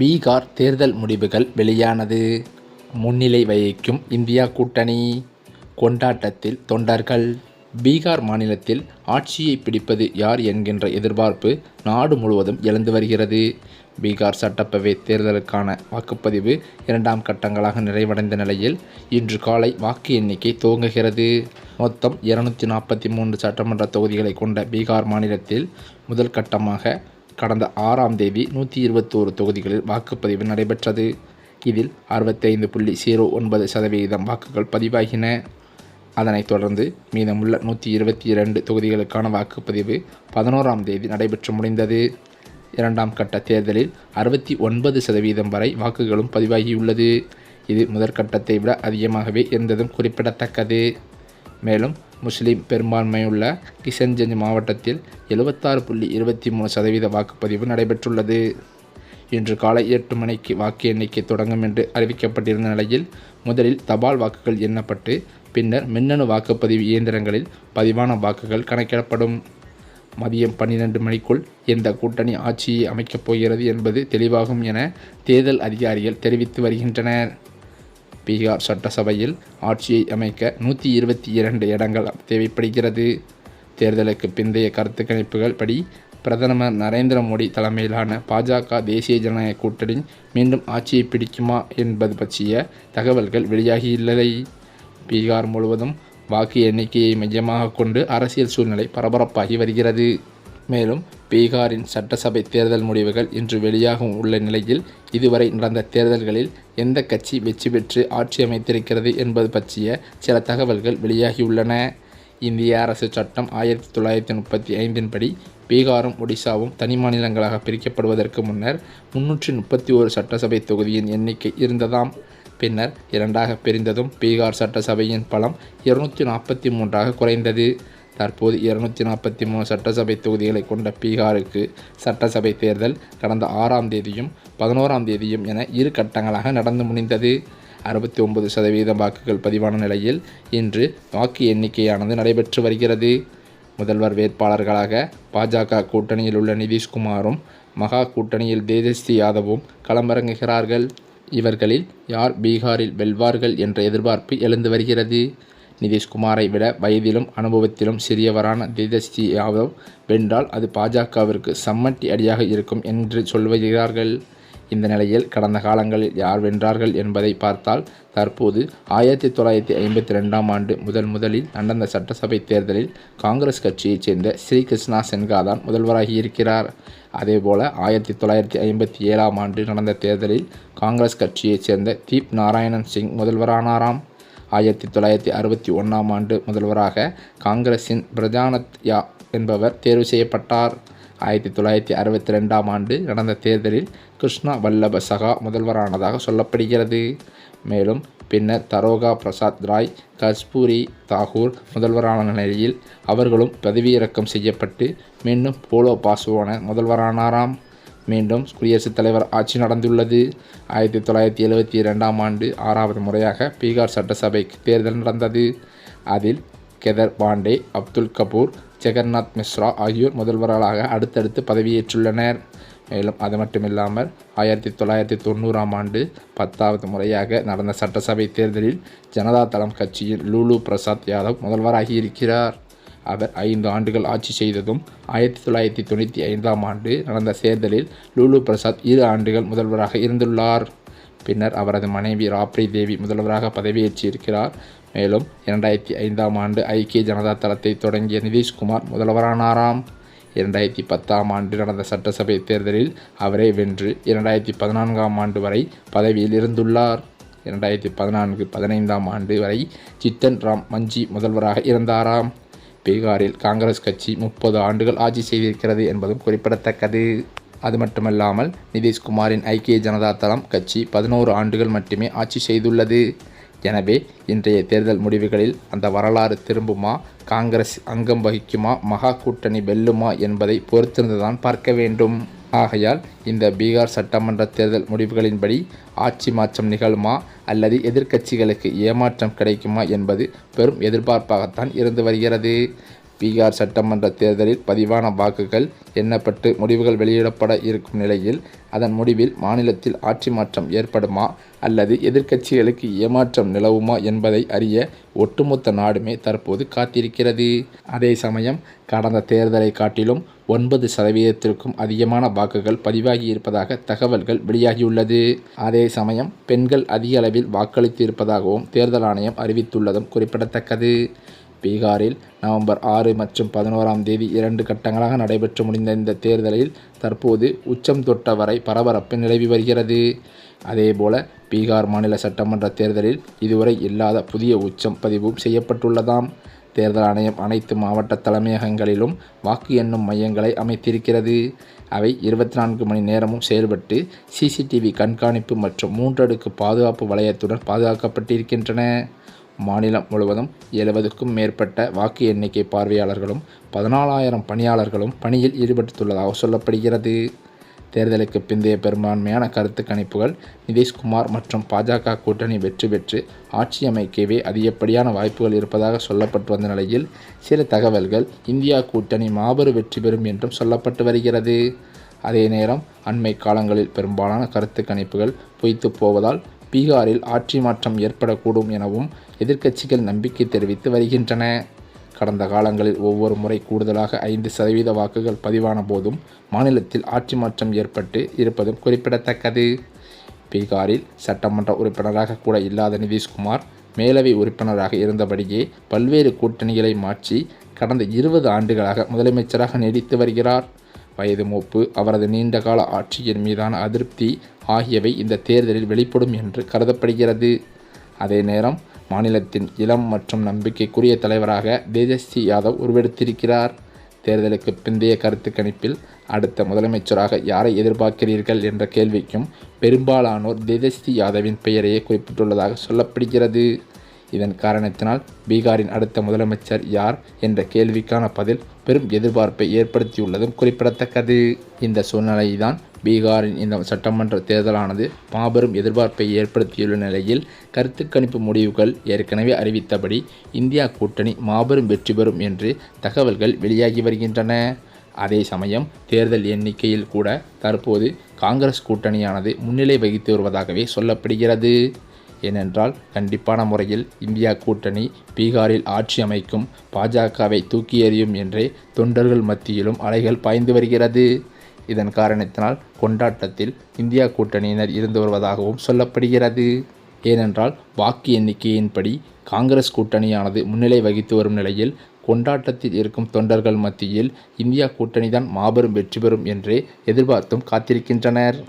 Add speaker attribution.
Speaker 1: பீகார் தேர்தல் முடிவுகள் வெளியானது முன்னிலை வகிக்கும் இந்தியா கூட்டணி கொண்டாட்டத்தில் தொண்டர்கள் பீகார் மாநிலத்தில் ஆட்சியை பிடிப்பது யார் என்கின்ற எதிர்பார்ப்பு நாடு முழுவதும் எழுந்து வருகிறது பீகார் சட்டப்பேரவை தேர்தலுக்கான வாக்குப்பதிவு இரண்டாம் கட்டங்களாக நிறைவடைந்த நிலையில் இன்று காலை வாக்கு எண்ணிக்கை துவங்குகிறது மொத்தம் இருநூற்றி நாற்பத்தி மூன்று சட்டமன்ற தொகுதிகளை கொண்ட பீகார் மாநிலத்தில் முதல் கட்டமாக கடந்த ஆறாம் தேதி நூற்றி இருபத்தோரு தொகுதிகளில் வாக்குப்பதிவு நடைபெற்றது இதில் அறுபத்தைந்து புள்ளி ஜீரோ ஒன்பது சதவீதம் வாக்குகள் பதிவாகின அதனைத் தொடர்ந்து மீதமுள்ள நூற்றி இருபத்தி இரண்டு தொகுதிகளுக்கான வாக்குப்பதிவு பதினோராம் தேதி நடைபெற்று முடிந்தது இரண்டாம் கட்ட தேர்தலில் அறுபத்தி ஒன்பது சதவீதம் வரை வாக்குகளும் பதிவாகியுள்ளது இது முதற்கட்டத்தை விட அதிகமாகவே இருந்ததும் குறிப்பிடத்தக்கது மேலும் முஸ்லீம் பெரும்பான்மையுள்ள கிஷன்கஞ்ச் மாவட்டத்தில் எழுபத்தாறு புள்ளி இருபத்தி மூணு சதவீத வாக்குப்பதிவு நடைபெற்றுள்ளது இன்று காலை எட்டு மணிக்கு வாக்கு எண்ணிக்கை தொடங்கும் என்று அறிவிக்கப்பட்டிருந்த நிலையில் முதலில் தபால் வாக்குகள் எண்ணப்பட்டு பின்னர் மின்னணு வாக்குப்பதிவு இயந்திரங்களில் பதிவான வாக்குகள் கணக்கிடப்படும் மதியம் பன்னிரண்டு மணிக்குள் எந்த கூட்டணி ஆட்சியை அமைக்கப் போகிறது என்பது தெளிவாகும் என தேர்தல் அதிகாரிகள் தெரிவித்து வருகின்றனர் பீகார் சட்டசபையில் ஆட்சியை அமைக்க நூற்றி இருபத்தி இரண்டு இடங்கள் தேவைப்படுகிறது தேர்தலுக்கு பிந்தைய கருத்து கணிப்புகள் படி பிரதமர் நரேந்திர மோடி தலைமையிலான பாஜக தேசிய ஜனநாயக கூட்டணி மீண்டும் ஆட்சியை பிடிக்குமா என்பது பற்றிய தகவல்கள் வெளியாகியுள்ளதை பீகார் முழுவதும் வாக்கு எண்ணிக்கையை மையமாக கொண்டு அரசியல் சூழ்நிலை பரபரப்பாகி வருகிறது மேலும் பீகாரின் சட்டசபை தேர்தல் முடிவுகள் இன்று வெளியாகும் உள்ள நிலையில் இதுவரை நடந்த தேர்தல்களில் எந்த கட்சி வெற்றி பெற்று ஆட்சி அமைத்திருக்கிறது என்பது பற்றிய சில தகவல்கள் வெளியாகியுள்ளன இந்திய அரசு சட்டம் ஆயிரத்தி தொள்ளாயிரத்தி முப்பத்தி ஐந்தின் படி பீகாரும் ஒடிசாவும் தனி மாநிலங்களாக பிரிக்கப்படுவதற்கு முன்னர் முன்னூற்றி முப்பத்தி ஒரு சட்டசபை தொகுதியின் எண்ணிக்கை இருந்ததாம் பின்னர் இரண்டாக பிரிந்ததும் பீகார் சட்டசபையின் பலம் இருநூற்றி நாற்பத்தி மூன்றாக குறைந்தது தற்போது இருநூத்தி நாற்பத்தி மூணு சட்டசபை தொகுதிகளை கொண்ட பீகாருக்கு சட்டசபை தேர்தல் கடந்த ஆறாம் தேதியும் பதினோராம் தேதியும் என இரு கட்டங்களாக நடந்து முடிந்தது அறுபத்தி ஒன்பது சதவீதம் வாக்குகள் பதிவான நிலையில் இன்று வாக்கு எண்ணிக்கையானது நடைபெற்று வருகிறது முதல்வர் வேட்பாளர்களாக பாஜக கூட்டணியில் உள்ள நிதிஷ்குமாரும் மகா கூட்டணியில் தேஜஸ்வி யாதவும் களமிறங்குகிறார்கள் இவர்களில் யார் பீகாரில் வெல்வார்கள் என்ற எதிர்பார்ப்பு எழுந்து வருகிறது நிதிஷ்குமாரை விட வயதிலும் அனுபவத்திலும் சிறியவரான தேஜஸ்வி யாதவ் வென்றால் அது பாஜகவிற்கு சம்மட்டி அடியாக இருக்கும் என்று சொல்வகிறார்கள் இந்த நிலையில் கடந்த காலங்களில் யார் வென்றார்கள் என்பதை பார்த்தால் தற்போது ஆயிரத்தி தொள்ளாயிரத்தி ஐம்பத்தி ரெண்டாம் ஆண்டு முதல் முதலில் நடந்த சட்டசபை தேர்தலில் காங்கிரஸ் கட்சியைச் சேர்ந்த ஸ்ரீகிருஷ்ணா சென்கா தான் முதல்வராகியிருக்கிறார் இருக்கிறார் அதேபோல ஆயிரத்தி தொள்ளாயிரத்தி ஐம்பத்தி ஏழாம் ஆண்டு நடந்த தேர்தலில் காங்கிரஸ் கட்சியைச் சேர்ந்த தீப் நாராயணன் சிங் முதல்வரானாராம் ஆயிரத்தி தொள்ளாயிரத்தி அறுபத்தி ஒன்றாம் ஆண்டு முதல்வராக காங்கிரஸின் பிரஜானத்யா என்பவர் தேர்வு செய்யப்பட்டார் ஆயிரத்தி தொள்ளாயிரத்தி அறுபத்தி ரெண்டாம் ஆண்டு நடந்த தேர்தலில் கிருஷ்ணா வல்லப சகா முதல்வரானதாக சொல்லப்படுகிறது மேலும் பின்னர் தரோகா பிரசாத் ராய் கஸ்பூரி தாகூர் முதல்வரான நிலையில் அவர்களும் பதவியிறக்கம் செய்யப்பட்டு மீண்டும் போலோ பாசுவான முதல்வரானாராம் மீண்டும் குடியரசுத் தலைவர் ஆட்சி நடந்துள்ளது ஆயிரத்தி தொள்ளாயிரத்தி எழுபத்தி இரண்டாம் ஆண்டு ஆறாவது முறையாக பீகார் சட்டசபை தேர்தல் நடந்தது அதில் கெதர் பாண்டே அப்துல் கபூர் ஜெகநாத் மிஸ்ரா ஆகியோர் முதல்வர்களாக அடுத்தடுத்து பதவியேற்றுள்ளனர் மேலும் அது மட்டுமில்லாமல் ஆயிரத்தி தொள்ளாயிரத்தி தொண்ணூறாம் ஆண்டு பத்தாவது முறையாக நடந்த சட்டசபை தேர்தலில் ஜனதா தளம் கட்சியின் லூலு பிரசாத் யாதவ் முதல்வராகி இருக்கிறார் அவர் ஐந்து ஆண்டுகள் ஆட்சி செய்ததும் ஆயிரத்தி தொள்ளாயிரத்தி தொண்ணூற்றி ஐந்தாம் ஆண்டு நடந்த தேர்தலில் லூலு பிரசாத் இரு ஆண்டுகள் முதல்வராக இருந்துள்ளார் பின்னர் அவரது மனைவி ராப்ரி தேவி முதல்வராக பதவியேற்றியிருக்கிறார் மேலும் இரண்டாயிரத்தி ஐந்தாம் ஆண்டு ஐக்கிய ஜனதா தளத்தை தொடங்கிய நிதிஷ்குமார் முதல்வரானாராம் இரண்டாயிரத்தி பத்தாம் ஆண்டு நடந்த சட்டசபை தேர்தலில் அவரே வென்று இரண்டாயிரத்தி பதினான்காம் ஆண்டு வரை பதவியில் இருந்துள்ளார் இரண்டாயிரத்தி பதினான்கு பதினைந்தாம் ஆண்டு வரை ஜித்தன் ராம் மஞ்சி முதல்வராக இருந்தாராம் பீகாரில் காங்கிரஸ் கட்சி முப்பது ஆண்டுகள் ஆட்சி செய்திருக்கிறது என்பதும் குறிப்பிடத்தக்கது அது மட்டுமல்லாமல் நிதிஷ்குமாரின் ஐக்கிய ஜனதா தளம் கட்சி பதினோரு ஆண்டுகள் மட்டுமே ஆட்சி செய்துள்ளது எனவே இன்றைய தேர்தல் முடிவுகளில் அந்த வரலாறு திரும்புமா காங்கிரஸ் அங்கம் வகிக்குமா மகா கூட்டணி வெல்லுமா என்பதை பொறுத்திருந்துதான் பார்க்க வேண்டும் ஆகையால் இந்த பீகார் சட்டமன்ற தேர்தல் முடிவுகளின்படி ஆட்சி மாற்றம் நிகழுமா அல்லது எதிர்க்கட்சிகளுக்கு ஏமாற்றம் கிடைக்குமா என்பது பெரும் எதிர்பார்ப்பாகத்தான் இருந்து வருகிறது பீகார் சட்டமன்ற தேர்தலில் பதிவான வாக்குகள் எண்ணப்பட்டு முடிவுகள் வெளியிடப்பட இருக்கும் நிலையில் அதன் முடிவில் மாநிலத்தில் ஆட்சி மாற்றம் ஏற்படுமா அல்லது எதிர்க்கட்சிகளுக்கு ஏமாற்றம் நிலவுமா என்பதை அறிய ஒட்டுமொத்த நாடுமே தற்போது காத்திருக்கிறது அதே சமயம் கடந்த தேர்தலை காட்டிலும் ஒன்பது சதவீதத்திற்கும் அதிகமான வாக்குகள் பதிவாகி இருப்பதாக தகவல்கள் வெளியாகியுள்ளது அதே சமயம் பெண்கள் அதிக அளவில் வாக்களித்து இருப்பதாகவும் தேர்தல் ஆணையம் அறிவித்துள்ளதும் குறிப்பிடத்தக்கது பீகாரில் நவம்பர் ஆறு மற்றும் பதினோராம் தேதி இரண்டு கட்டங்களாக நடைபெற்று முடிந்த இந்த தேர்தலில் தற்போது உச்சம் தொட்ட வரை பரபரப்பு நிலவி வருகிறது அதேபோல பீகார் மாநில சட்டமன்ற தேர்தலில் இதுவரை இல்லாத புதிய உச்சம் பதிவும் செய்யப்பட்டுள்ளதாம் தேர்தல் ஆணையம் அனைத்து மாவட்ட தலைமையகங்களிலும் வாக்கு எண்ணும் மையங்களை அமைத்திருக்கிறது அவை இருபத்தி நான்கு மணி நேரமும் செயல்பட்டு சிசிடிவி கண்காணிப்பு மற்றும் மூன்றடுக்கு பாதுகாப்பு வளையத்துடன் பாதுகாக்கப்பட்டிருக்கின்றன மாநிலம் முழுவதும் எழுபதுக்கும் மேற்பட்ட வாக்கு எண்ணிக்கை பார்வையாளர்களும் பதினாலாயிரம் பணியாளர்களும் பணியில் ஈடுபட்டுள்ளதாக சொல்லப்படுகிறது தேர்தலுக்கு பிந்தைய பெரும்பான்மையான கருத்து கணிப்புகள் நிதிஷ்குமார் மற்றும் பாஜக கூட்டணி வெற்றி பெற்று ஆட்சி அமைக்கவே அதிகப்படியான வாய்ப்புகள் இருப்பதாக சொல்லப்பட்டு வந்த நிலையில் சில தகவல்கள் இந்தியா கூட்டணி மாபெரும் வெற்றி பெறும் என்றும் சொல்லப்பட்டு வருகிறது அதே நேரம் அண்மை காலங்களில் பெரும்பாலான கருத்து கணிப்புகள் பொய்த்து போவதால் பீகாரில் ஆட்சி மாற்றம் ஏற்படக்கூடும் எனவும் எதிர்க்கட்சிகள் நம்பிக்கை தெரிவித்து வருகின்றன கடந்த காலங்களில் ஒவ்வொரு முறை கூடுதலாக ஐந்து சதவீத வாக்குகள் பதிவான போதும் மாநிலத்தில் ஆட்சி மாற்றம் ஏற்பட்டு இருப்பதும் குறிப்பிடத்தக்கது பீகாரில் சட்டமன்ற உறுப்பினராக கூட இல்லாத நிதிஷ்குமார் மேலவை உறுப்பினராக இருந்தபடியே பல்வேறு கூட்டணிகளை மாற்றி கடந்த இருபது ஆண்டுகளாக முதலமைச்சராக நீடித்து வருகிறார் வயது மூப்பு அவரது நீண்டகால ஆட்சியின் மீதான அதிருப்தி ஆகியவை இந்த தேர்தலில் வெளிப்படும் என்று கருதப்படுகிறது அதே நேரம் மாநிலத்தின் இளம் மற்றும் நம்பிக்கைக்குரிய தலைவராக தேஜஸ்வி யாதவ் உருவெடுத்திருக்கிறார் தேர்தலுக்கு பிந்தைய கருத்து கணிப்பில் அடுத்த முதலமைச்சராக யாரை எதிர்பார்க்கிறீர்கள் என்ற கேள்விக்கும் பெரும்பாலானோர் தேஜஸ்வி யாதவின் பெயரையே குறிப்பிட்டுள்ளதாக சொல்லப்படுகிறது இதன் காரணத்தினால் பீகாரின் அடுத்த முதலமைச்சர் யார் என்ற கேள்விக்கான பதில் பெரும் எதிர்பார்ப்பை ஏற்படுத்தியுள்ளதும் குறிப்பிடத்தக்கது இந்த சூழ்நிலைதான் பீகாரின் இந்த சட்டமன்ற தேர்தலானது மாபெரும் எதிர்பார்ப்பை ஏற்படுத்தியுள்ள நிலையில் கருத்து கணிப்பு முடிவுகள் ஏற்கனவே அறிவித்தபடி இந்தியா கூட்டணி மாபெரும் வெற்றி பெறும் என்று தகவல்கள் வெளியாகி வருகின்றன அதே சமயம் தேர்தல் எண்ணிக்கையில் கூட தற்போது காங்கிரஸ் கூட்டணியானது முன்னிலை வகித்து வருவதாகவே சொல்லப்படுகிறது ஏனென்றால் கண்டிப்பான முறையில் இந்தியா கூட்டணி பீகாரில் ஆட்சி அமைக்கும் பாஜகவை தூக்கி எறியும் என்றே தொண்டர்கள் மத்தியிலும் அலைகள் பாய்ந்து வருகிறது இதன் காரணத்தினால் கொண்டாட்டத்தில் இந்தியா கூட்டணியினர் இருந்து வருவதாகவும் சொல்லப்படுகிறது ஏனென்றால் வாக்கு எண்ணிக்கையின்படி காங்கிரஸ் கூட்டணியானது முன்னிலை வகித்து வரும் நிலையில் கொண்டாட்டத்தில் இருக்கும் தொண்டர்கள் மத்தியில் இந்தியா கூட்டணிதான் மாபெரும் வெற்றி பெறும் என்றே எதிர்பார்த்தும் காத்திருக்கின்றனர்